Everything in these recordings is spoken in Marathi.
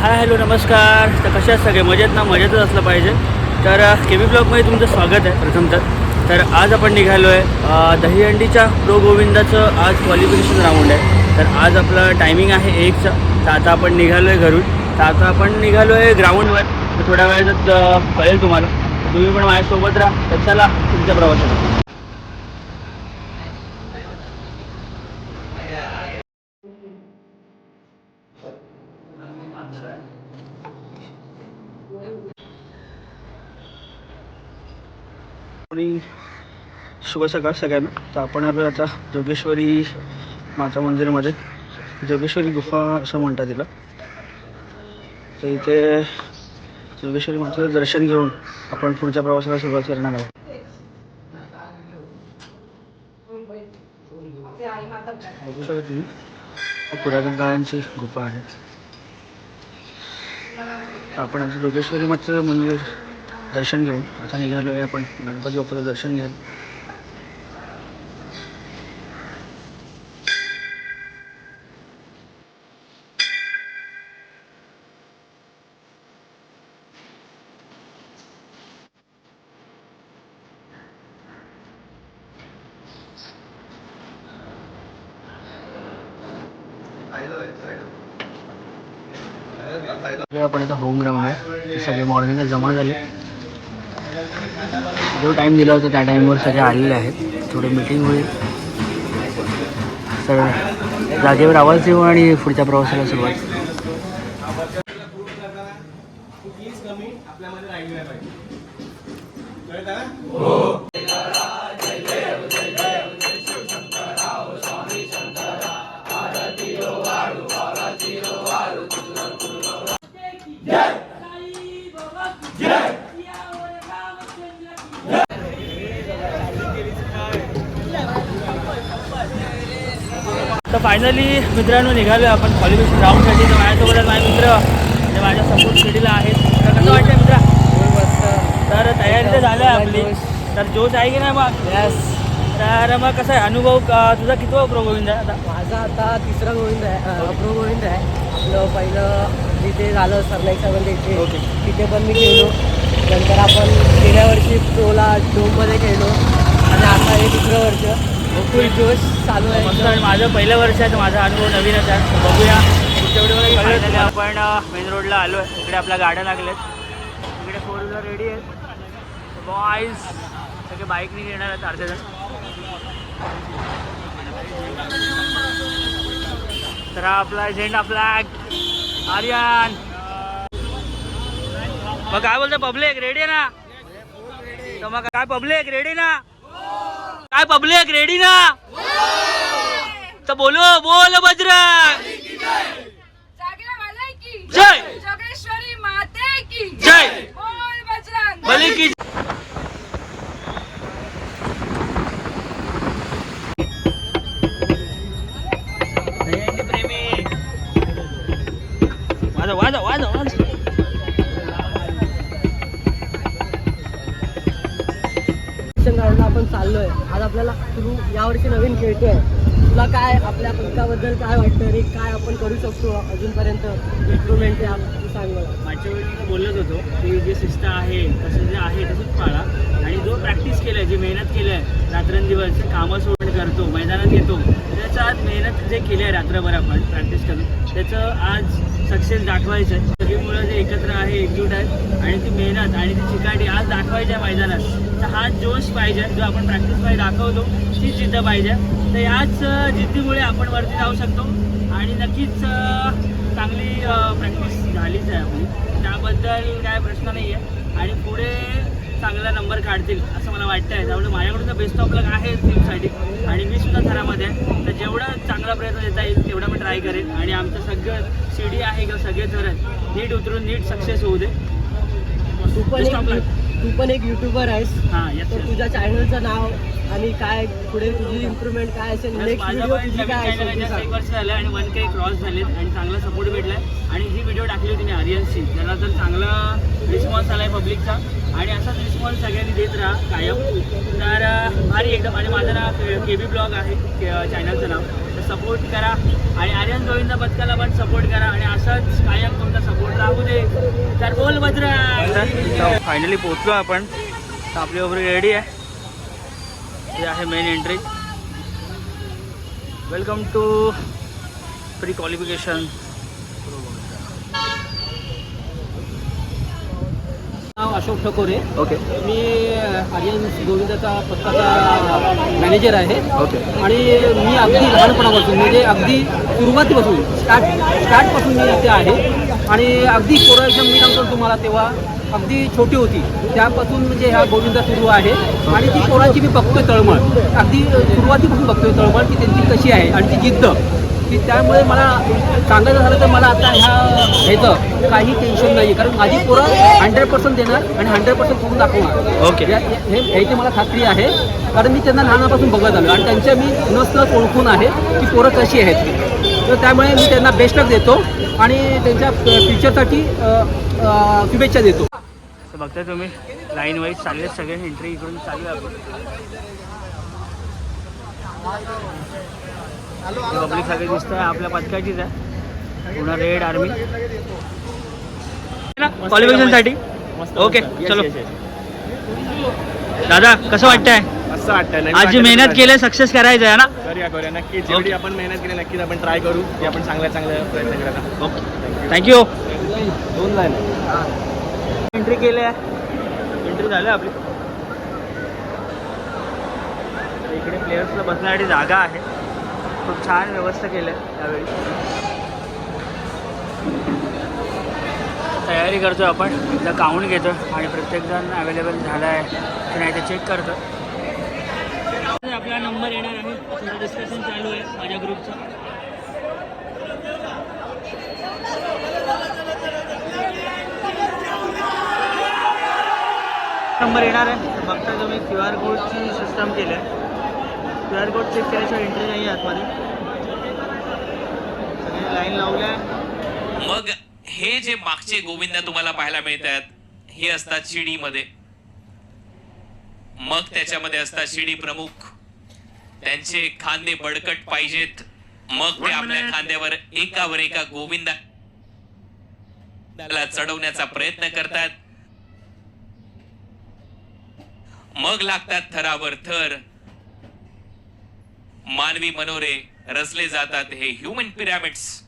हाय हॅलो नमस्कार. तर कसे सगळे? मजेत ना? मजेतच असलं पाहिजे. तर के बी ब्लॉगमध्ये तुमचं स्वागत आहे प्रथमतः. तर आज आपण निघालो आहे दहीहंडीच्या प्रो गोविंदाचं आज क्वालिफिकेशन राऊंड आहे. तर आज आपलं टायमिंग आहे एकचं. तर आता आपण निघालो आहे घरून. तर आता आपण निघालो आहे ग्राउंडवर तर थोड्या वेळात कळेल तुम्हाला. तुम्ही पण माझ्यासोबत राहा. तर चला तुमच्या आणि शुभ सकाळ सगळ्यांना. तर आपण आलो आता जोगेश्वरी माता मंदिरामध्ये. जोगेश्वरी गुफा असं म्हणतात तिला. तर इथे जोगेश्वरी मातेचं दर्शन घेऊन आपण पुढच्या प्रवासाला सुरुवात करणार आहोत. बघू शकता तुम्ही. पुरातन काळांची गुफा आहे. आपण आता जोगेश्वरी मात्र मंदिर दर्शन घेऊन आता निघालो आहे आपण. गणपती बाप्पाचं दर्शन घ्यायला. आपण आता होम ग्राउंड आहे. ते सगळे मॉर्निंगला जमा झाले. जो टाईम दिला होता त्या टाईमवर सगळे आलेले आहेत. थोडी मीटिंग होईल. सर जागेवर आवाज देऊ आणि पुढच्या प्रवासाला सुरुवात. तर फायनली मित्रांनो निघालो आपण क्वालिफिकेशन राऊंडसाठी तर माझ्यासोबत माझे मित्र म्हणजे माझ्या सपोर्ट सिटीला आहेत. तर कसं वाटतं मित्रा? तर तयारी तर झालं आहे आपली. तर जोश आहे की नाही मग? यस तर मग कसं आहे? अनुभव तुझा कितवा प्रो गोविंद आहे आता? माझा आता तिसरा गोविंद आहे प्रो गोविंद आहे. आपलं पहिलं जिथे झालं सरनाईकसामध्ये इथे. ओके. तिथे पण मी खेळलो. नंतर आपण गेल्या वर्षी प्रोला डोममध्ये खेळलो. आणि आता हे दुसरं वर्ष. फुल जोश चालू आहे. मस्त आहे. माझं पहिलं वर्ष आहे तर माझा अनुभव नवीनच आहे. बघूया. फायनली आपण मेन रोडला आलो आहे इकडे आपल्या गाड्या लागल्यात. इकडे फोर व्हीलर रेडी आहेत. बॉईज सगळे बाईकने येणार आहेत अर्धे जण. तर हा आपला झेंडा फ्लॅग आर्यन. मग काय बोलतो पब्लिक रेडी आहे ना? तर मग काय? पब्लिक रेडी ना? काय पब्लिक रेडी ना तर बोलो बोल बजरंग जागेला वाले की जय जोगेश्वरी माते की जय बोल बजरंग बली की वाजव ग्राउंडला आहे आज आपल्याला तू यावर्षी नवीन खेळतोय. तुला काय आपल्या पथकाबद्दल काय वाटतं रे काय आपण करू शकतो अजूनपर्यंत इम्प्रुव्हमेंट ते आप- सांग मागच्या वेळी मी बोलत होतो की जे शिस्त आहे तसं जे आहे तसंच पाळा. आणि जो प्रॅक्टिस केलाय जी मेहनत केली आहे रात्रंदिवस कामं सोडून करतो मैदानात येतो त्याचं आज मेहनत जे केली आहे रात्रभर आपण प्रॅक्टिस करून त्याचं आज सक्सेस दाखवायचं आहे. सगळी मुलं जे एकत्र आहे एकजूट आहेत आणि ती मेहनत आणि ती चिकाटी आज दाखवायची आहे मैदानात. तर हा जोश पाहिजे जो आपण प्रॅक्टिस पाहिजे दाखवतो तीच जिद्द पाहिजे. तर याच जिद्दीमुळे आपण वरती जाऊ शकतो. आणि नक्कीच चांगली प्रॅक्टिस झालीच आहे आपली. त्याबद्दल काय प्रश्न नाही आहे आणि पुढे चांगला नंबर काढतील असं मला वाटतं आहे त्यामुळे माझ्याकडून तर बेस्ट ऑफ लक आहे टीमसाठी आणि मी सुद्धा थरामध्ये आहे. तर जेवढं चांगला प्रयत्न देता येईल तेवढा मी ट्राय करेन. आणि आमचं सगळं शिडी आहे किंवा सगळे थर आहेत नीट उतरून नीट सक्सेस होऊ दे. एक luck. तू पण एक युट्यूबर आहेस. हां तर तुझ्या चॅनलचं नाव आणि काय पुढे तुझी इम्प्रुव्हमेंट काय असेल नेक्स्ट माझा व्हिडिओ पण तुझी काय असेल ते एक सांग. वर्ष झालं आणि वन के क्रॉस झालेत आणि चांगला सपोर्ट भेटलाय. आणि जी व्हिडिओ टाकली होती मी आर्यनची त्याला तर चांगला रिस्पॉन्स आलाय पब्लिकचा आणि असाच रिस्पॉन्स सगळ्यांनी देत राहा कायम. तर अं, भारी एकदम आणि माझं नाव के बी ब्लॉग आहे चॅनलचं नाव. सपोर्ट करा आणि आर्यन गोविंद पथकाला पण सपोर्ट करा आणि असंच कायम तुमचा सपोर्ट बोल भद्रा फायनली पोहोचलो आपण. तर आपली वगैरे रेडी आहे. हे आहे main entry welcome to pre qualification now Ashok Thakore. Okay. मी आर्यन गोविंदाचा पत्ताचा मॅनेजर आहे. ओके. आणि मी अगदी लहानपणापासून म्हणजे अगदी सुरुवातीपासून स्टार्ट स्टार्टपासून मी इथे आहे. आणि अगदी एकदम मी सांगतो तुम्हाला तेव्हा अगदी छोटी होती. त्यापासून म्हणजे ह्या गोविंदा सुरू आहे. आणि ती पोरांची मी बघतोय तळमळ. अगदी सुरुवातीपासून बघतोय तळमळ की त्यांची कशी आहे आणि ती जिद्द. की त्यामुळे मला सांगायचं झालं तर मला आता ह्या ह्याचं काही टेन्शन नाही कारण माझी पोरं हंड्रेड पर्सेंट देणार आणि हंड्रेड पर्सेंट करून दाखवणार. ओके या- हे ह्याची मला खात्री आहे. कारण मी त्यांना लहानापासून बघत आलो. आणि त्यांच्या मी नसलच ओळखून आहे की पोरं कशी आहेत. ती. तर त्यामुळे मी त्यांना बेस्ट लक देतो आणि त्यांच्या फ्युचरसाठी शुभेच्छा देतो. तर बघताय तुम्ही लाईन वाईज चालले सगळे एंट्री इकडून चालू आहे पब्लिक सगळे दिसत आहे आपल्या पथकाचीच आहे. पुन्हा रेड आर्मी क्वालिफिकेशनसाठी? ओके चलो. दादा कसं वाटतंय? असं वाटतं आज जी मेहनत केली सक्सेस करायचं आहे ना? करूया करूया. नक्की जेवढी आपण मेहनत केली नक्कीच आपण ट्राय करू. की आपण चांगल्या चांगल्या प्रयत्न करायला ओके थँक्यू दोन लाईन एंट्री केली आहे. एंट्री झाली आपली. इकडे प्लेयर्सला बसण्यासाठी जागा आहे. खूप छान व्यवस्था केली आहे त्यावेळी तयारी करतो आपण. एकदा काउंट घेतो आणि प्रत्येकजण अवेलेबल झाला आहे की नाही ते चेक करतो आपला नंबर येणार आहे. थोडं डिस्कशन चालू आहे माझ्या ग्रुपचं नंबर येणार आहे. बघता तुम्ही क्यू आर कोडची सिस्टम केली आहे. क्यू आर कोड चेक केल्याशिवाय एंट्री नाही आहे आतमध्ये. सगळे लाईन लावल्या आहे. मग हे जे मागचे गोविंदा तुम्हाला पाहायला मिळतात हे असतात शिडीमध्ये. मग त्याच्यामध्ये असतात शिडी प्रमुख. त्यांचे खांदे बडकट पाहिजेत. मग ते आपल्या खांद्यावर एकावर एका गोविंदा त्याला चढवण्याचा प्रयत्न करतात. मग लागतात थरावर थर. मानवी मनोरे रचले जातात हे ह्युमन पिरामिड्स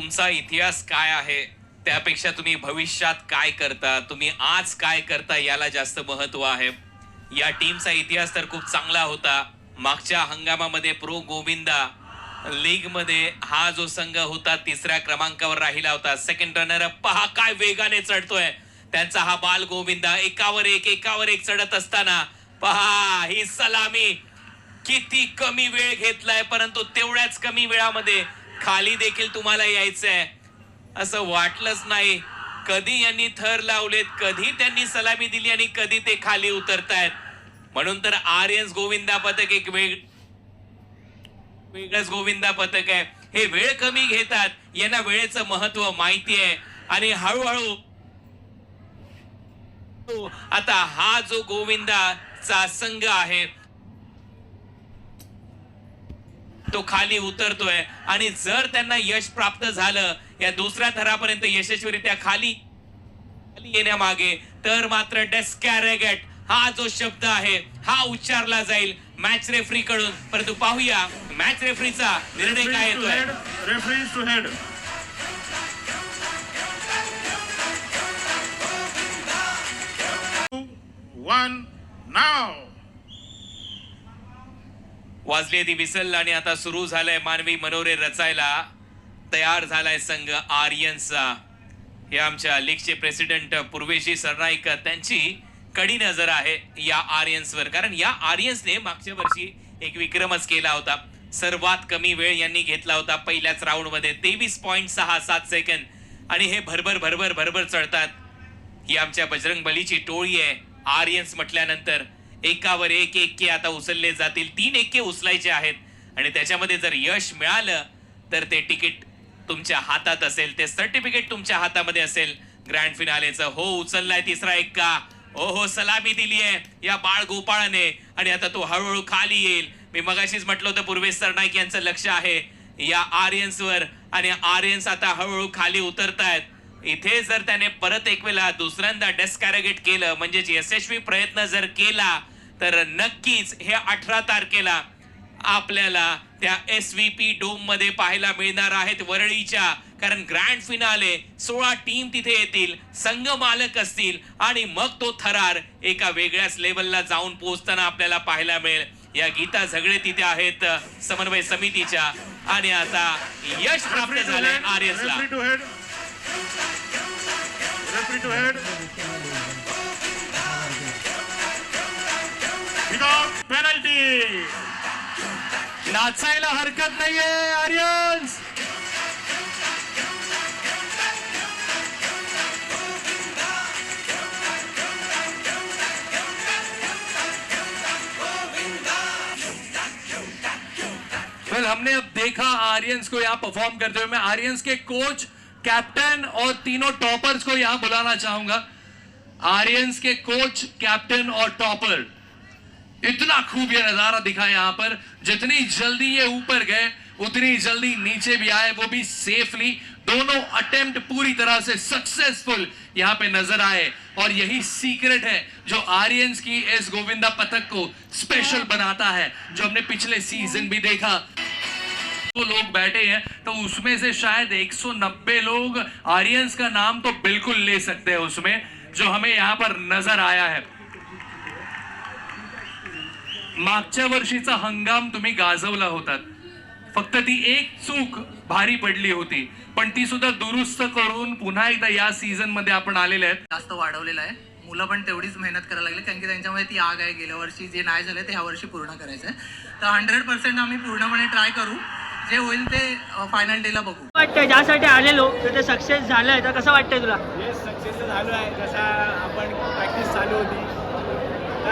तुमचा इतिहास काय आहे? त्यापेक्षा तुम्ही भविष्यात काय करता? तुम्ही आज काय करता याला जास्त महत्त्व आहे. या टीमचा इतिहास तर खूप चांगला होता. मागच्या हंगामामध्ये प्रो गोविंदा लीगमध्ये हा जो संघ होता तिसऱ्या क्रमांकावर राहिला होता. सेकंड रनर पहा काय वेगाने चढतोय. त्यांचा हा बाल गोविंदा एकावर एक एकावर एक चढत असताना. पहा ही सलामी किती कमी वेळ घेतलाय परंतु तेवढ्याच कमी वेळामध्ये खाली देखील तुम्हाला यायचंय. असं वाटलंच नाही. कधी यांनी थर लावलेत कधी त्यांनी सलामी दिली आणि कधी ते खाली उतरतायत. म्हणून तर आर्यन्स गोविंदा पथक एक वेग वेगळंच गोविंदा पथक आहे. हे वेळ कमी घेतात. यांना वेळेचं महत्त्व माहिती आहे. आणि हळूहळू आता हा जो गोविंदाचा संघ आहे तो खाली उतरतोय आणि जर त्यांना यश प्राप्त झालं या दुसऱ्या थरापर्यंत यशस्वीरित्या खाली खाली येण्यामागे तर मात्र डेस्कॅरेगेट हा जो शब्द आहे हा उच्चारला जाईल मॅच रेफरी कडून परंतु पाहूया मॅच रेफरीचा निर्णय काय येतोय Referees to head. One now. वाजली ती विसल आणि आता सुरू झालंय मानवी मनोरे रचायला. तयार झालाय संघ आर्यनचा. हे आमच्या लीगचे प्रेसिडेंट पूर्वेशी सरनाईक त्यांची कडी नजर आहे या आर्यन्सवर. कारण या आर्यन्सने मागच्या वर्षी एक विक्रमच केला होता. सर्वात कमी वेळ यांनी घेतला होता पहिल्याच राऊंडमध्ये. तेवीस पॉईंट सहा सात सेकंद आणि हे भरभर भरभर भरभर चढतात. ही आमच्या बजरंग बलीची टोळी आहे. आर्यन्स म्हटल्यानंतर एकावर एक एके आता उचलले जातील. तीन एके उचलायचे आहेत. आणि त्याच्यामध्ये जर यश मिळालं तर ते तिकीट तुमच्या हातात असेल. ते सर्टिफिकेट तुमच्या हातामध्ये असेल. ग्रँड फिनालेचं हो उचललाय तिसरा एक्का. ओ हो सलामी दिली आहे या बाळ गोपाळाने. आणि आता तो हळूहळू खाली येईल. मी मगाशीच म्हटलं होतं पूर्वेश सरनाईक यांचं लक्ष आहे. या आर्यन्सवर आणि आर्यन्स आता हळूहळू खाली उतरतायत. इथे जर त्याने परत एक वेळा दुसऱ्यांदा डेस्कॅरेगेट केलं म्हणजेच यशस्वी प्रयत्न जर केला तर नक्कीच हे अठरा तारखेला आपल्याला त्या एस व्ही पी डोममध्ये पाहायला मिळणार आहेत वरळीच्या. कारण ग्रँड फिनाले सोळा टीम तिथे येतील संघ मालक असतील आणि मग तो थरार एका वेगळ्याच लेवलला जाऊन पोहोचताना आपल्याला पाहायला मिळेल. या गीता झगडे तिथे आहेत समन्वय समितीच्या. आणि आता यश प्राप्त Referee to नाचायला हरकत नाहीये, आर्यन्स. वेल हमने अब देखा आर्यंस को यहाँ परफॉर्म करते हुए। मैं आर्यंस के कोच कैप्टन और तीनों टॉपर्स को यहाँ बुलाना चाहूँगा। आर्यंस के कोच कैप्टन और टॉपर इतना खूब ये नज़ारा दिखा यहाँ पर, जितनी जल्दी ये ऊपर गए, उतनी जल्दी नीचे भी आए, वो भी सेफली दोनों अटेम्प्ट पूरी तरह से सक्सेसफुल यहाँ पे नज़र आए। और यही सीक्रेट है जो आर्यंस की एस गोविंदा पथक को स्पेशल बनाता है, जो हमने पिछले सीज़न भी देखा। तो लोग बैठे हैं तो उसमें से शायद 190 लोग आर्यंस का नाम तो बिल्कुल ले सकते हैं उसमें, जो हमें यहाँ पर नज़र आया है। मागच्या वर्षीचा हंगाम तुम्ही गाजवला होतात फक्त ती एक चूक भारी पडली होती. पण ती सुद्धा दुरुस्त करून पुन्हा एकदा या सीझनमध्ये आपण आलेले आहेत. जास्त वाढवलेलं आहे. मुलं पण तेवढीच मेहनत करायला लागली कारण की त्यांच्यामध्ये ती आग आहे. गेल्या वर्षी जे नाही झालं ते ह्या वर्षी पूर्ण करायचं आहे. तर हंड्रेड पर्सेंट आम्ही पूर्णपणे ट्राय करू. जे होईल ते फायनल डेला बघू. वाटतंय ज्यासाठी आलेलो तर ते सक्सेस झालंय. तर कसं वाटतंय तुला? येस सक्सेस झालो आहे. जसा आपण प्रॅक्टिस चालू होती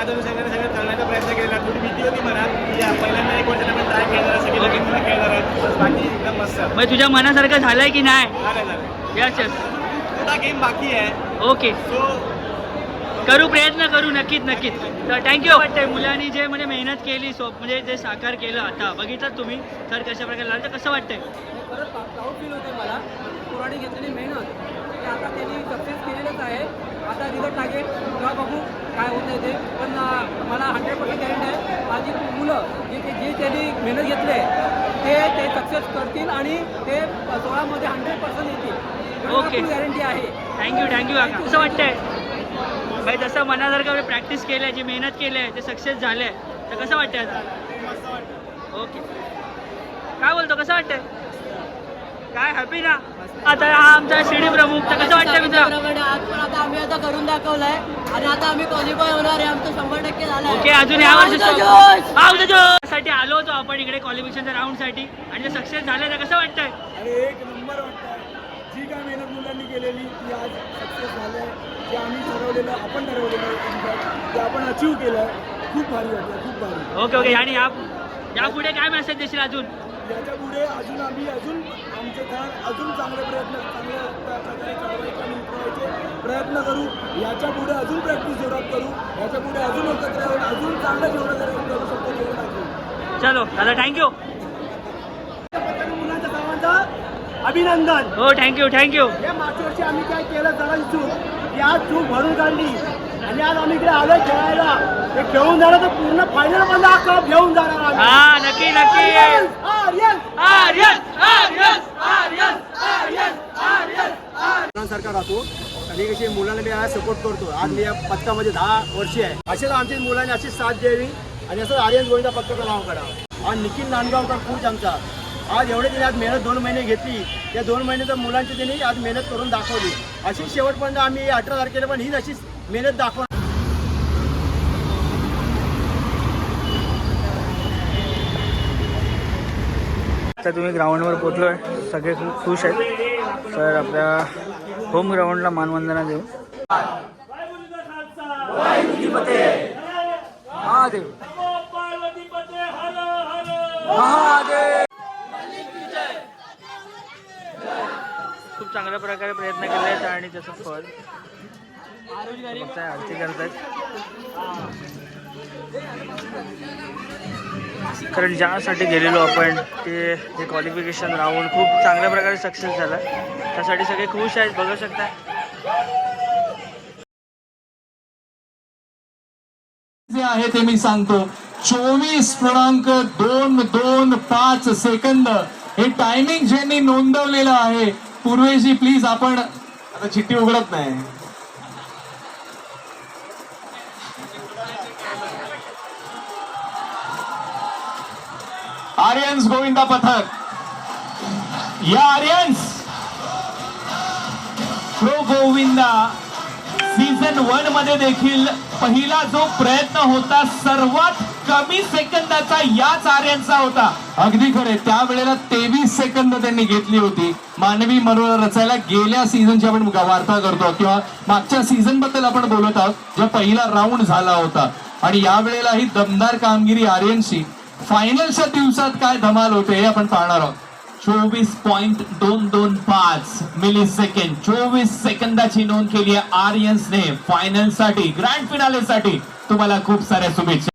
अनुषंगाने सगळं करण्याचा प्रयत्न केलेला थोडी भीती होती मनात की या पहिल्यांदा एक वर्षात आपण ट्राय खेळणार असं केलं की तुला खेळणार आहे बस बाकी एकदम मस्त. म्हणजे तुझ्या मनासारखं झालंय की नाही? यस यस गेम बाकी आहे. ओके सो करू प्रयत्न करू नक्कीच नक्कीच. तर थँक्यू वाटतंय मुलांनी जे म्हणजे मेहनत केली सो म्हणजे जे साकार केलं आता बघितलं तुम्ही तर कशा प्रकारे लागलं तर कसं वाटतंय? परत प्राऊड फील होते मला. पोराने घेतलेली मेहनत आता त्यांनी सक्सेस केलेलंच आहे. आता रिझल्ट लागेल. तेव्हा बघू काय होतं ते. पण मला हंड्रेड पर्सेंट गॅरंटी आहे माझी मुलं जे ते- जे त्यांनी मेहनत घेतले ते ते सक्सेस करतील आणि ते सोळामध्ये हंड्रेड पर्सेंट येतील. ओके. गॅरंटी आहे. थँक्यू थँक्यू कसं वाटतंय? भाई जसं मनासारखं प्रॅक्टिस केलं आहे जी मेहनत केली आहे ते सक्सेस झालं आहे तर कसं वाटतंय आता? ओके काय बोलतो? कसं वाटतंय? काय हॅपी ना? आता हा आमचा शिडी प्रमुख. तर कसं वाटतंय मित्र? त्याप्रमाणे आज पण आता आम्ही आता करून दाखवलंय. आणि आता आम्ही क्वालिफाय होणार आहे. आमचं शंभर टक्के झालं ओके अजून या वर्षी साठी आलो होतो आपण इकडे क्वालिफिकेशनच्या राऊंडसाठी आणि ते सक्सेस झालं तर कसं वाटतंय? आणि एक नंबर वाटतं जी काय मेहनत मुलांनी केलेली ती आज सक्सेस झालं आहे जे आम्ही ठरवलेलं आपण ठरवलेलं आहे ते आपण अचीव केलं आहे खूप भारी वाटलं खूप भारी. Okay okay. आणि या यापुढे काय मेसेज देशील अजून? याच्यापुढे अजून आम्ही अजून आमचे थर अजून चांगले प्रयत्न चांगल्या प्रकारे प्रयत्न करू. याच्यापुढे अजून प्रॅक्टिस जोरात करू. याच्यापुढे अजून एकत्र येऊन अजून चांगलं जेवढं करू शकतो तेवढं दाखवू. चलो दादा थँक्यू मुलांच्या सर्वांचा अभिनंदन. हो थँक्यू थँक्यू या मागच्या वर्षी आम्ही काय केलं जरा चूक की आज चूक भरून काढली. आणि आज आम्ही इकडे आलोय खेळायला. ते खेळून जाणार तर पूर्ण फायनलमध्ये हा कप घेऊन जाणार. हा नक्की नक्की. आर्यन, राहतो. आणि कशी मुलांना मी आज सपोर्ट करतो. आज मी या पथकामध्ये दहा वर्षे आहे. असेच आमच्या मुलांनी अशीच साथ द्यावी. आणि असं आर्यन गोविंदा पथकाचं नाव करा आणि निखिल नांदगावकर कोच आमचा. आज एवढे त्यांनी आज मेहनत दोन महिने घेतली. या दोन महिन्याचं मुलांची त्यांनी आज मेहनत करून दाखवली. अशीच शेवटपर्यंत आम्ही अठरा तारखेला पण हीच अशीच मेहनत दाखव आता तुम्ही ग्राउंडवर पोचलो आहे सगळे खूप खुश आहेत. तर आपल्या होम ग्राउंडला मानवंदना देऊ. महादेव. महादेव. खूप चांगल्या प्रकारे प्रयत्न केले आहेत आणि त्याचं फळ. बघताय आरती करतायत. कारण ज्यासाठी गेलेलो आपण ते हे क्वालिफिकेशन राहून खूप चांगल्या प्रकारे सक्सेस झालं. त्यासाठी सगळे खुश आहेत बघू शकता. जे आहे ते मी सांगतो. चोवीस पूर्णांक दोन दोन पाच सेकंद. हे टायमिंग ज्यांनी नोंदवलेलं आहे पूर्वेशी प्लीज आपण आता चिठ्ठी उघडत नाही. आर्यन्स गोविंदा पथक. या आर्यन्स. प्रो गोविंदा सीझन वनमध्ये देखील पहिला जो प्रयत्न होता सर्वात कमी सेकंदाचा याच आर्यनचा होता. अगदी खरे त्यावेळेला तेवीस सेकंद त्यांनी घेतली होती. मानवी मनोरंजन रचायला गेल्या सीझनची आपण वार्ता करतो किंवा मागच्या सीझनबद्दल आपण बोलत आहोत जेव्हा पहिला राऊंड झाला होता. आणि यावेळेला ही दमदार कामगिरी आर्यनची फायनलच्या दिवसात काय धमाल होते हे आपण पाहणार आहोत. चोवीस पॉइंट दोन दोन पाच मिली सेकंड चोवीस सेकंदाची नोंद केली आहे आर्यन्सने. फायनलसाठी ग्रँड फिनाले साठी तुम्हाला खूप साऱ्या शुभेच्छा.